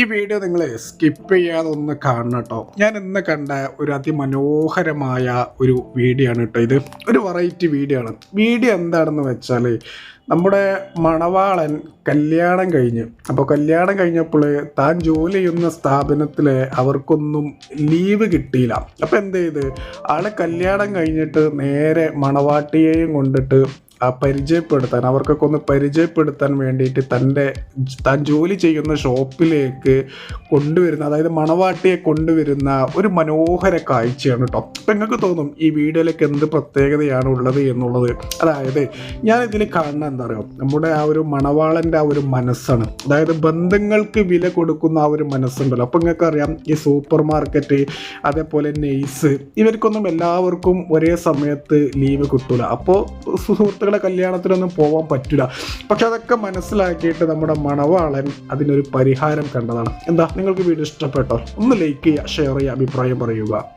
ഈ വീഡിയോ നിങ്ങൾ സ്കിപ്പ് ചെയ്യാതെ ഒന്ന് കാണണം കേട്ടോ ഞാൻ ഇന്ന് കണ്ട ഒരു അതിമനോഹരമായ ഒരു വീഡിയോ ആണ് കേട്ടോ ഇത്. ഒരു വെറൈറ്റി വീഡിയോ ആണ്. വീഡിയോ എന്താണെന്ന് വെച്ചാൽ നമ്മുടെ മണവാളൻ കല്യാണം കഴിഞ്ഞ്. അപ്പോൾ കല്യാണം കഴിഞ്ഞപ്പോൾ താൻ ജോലി ചെയ്യുന്ന സ്ഥാപനത്തിൽ അവർക്കൊന്നും ലീവ് കിട്ടിയില്ല. അപ്പോൾ എന്ത് ചെയ്ത്? ആളെ കല്യാണം കഴിഞ്ഞിട്ട് നേരെ മണവാട്ടിയെയും കൊണ്ടിട്ട് ആ പരിചയപ്പെടുത്താൻ അവർക്കൊക്കെ ഒന്ന് പരിചയപ്പെടുത്താൻ വേണ്ടിയിട്ട് തന്റെ താൻ ജോലി ചെയ്യുന്ന ഷോപ്പിലേക്ക് കൊണ്ടുവരുന്ന അതായത് മണവാട്ടിയെ കൊണ്ടുവരുന്ന ഒരു മനോഹര കാഴ്ചയാണ് കേട്ടോ അപ്പം നിങ്ങൾക്ക് തോന്നും ഈ വീഡിയോയിലേക്ക് എന്ത് പ്രത്യേകതയാണ് ഉള്ളത് എന്നുള്ളത്? അതായത് ഞാൻ ഇതിൽ കാണുന്ന എന്താ പറയുക നമ്മുടെ ആ ഒരു മണവാളന്റെ ആ ഒരു മനസ്സാണ്. അതായത് ബന്ധങ്ങൾക്ക് വില കൊടുക്കുന്ന ആ ഒരു മനസ്സുണ്ടല്ലോ. അപ്പം നിങ്ങൾക്ക് അറിയാം ഈ സൂപ്പർ മാർക്കറ്റ് അതേപോലെ നെയ്സ് ഇവർക്കൊന്നും എല്ലാവർക്കും ഒരേ സമയത്ത് ലീവ് കിട്ടൂല. അപ്പോൾ സുഹൃത്തുക്കളെ കല്യാണത്തിനൊന്നും പോകാൻ പറ്റില്ല പക്ഷെ അതൊക്കെ മനസ്സിലാക്കിയിട്ട് നമ്മുടെ മണവാളൻ അതിനൊരു പരിഹാരം കണ്ടതാണ്. എന്താ? നിങ്ങൾക്ക് വീഡിയോ ഇഷ്ടപ്പെട്ടോ? ഒന്ന് ലൈക്ക് ചെയ്യുക ഷെയർ ചെയ്യുക അഭിപ്രായം പറയുക.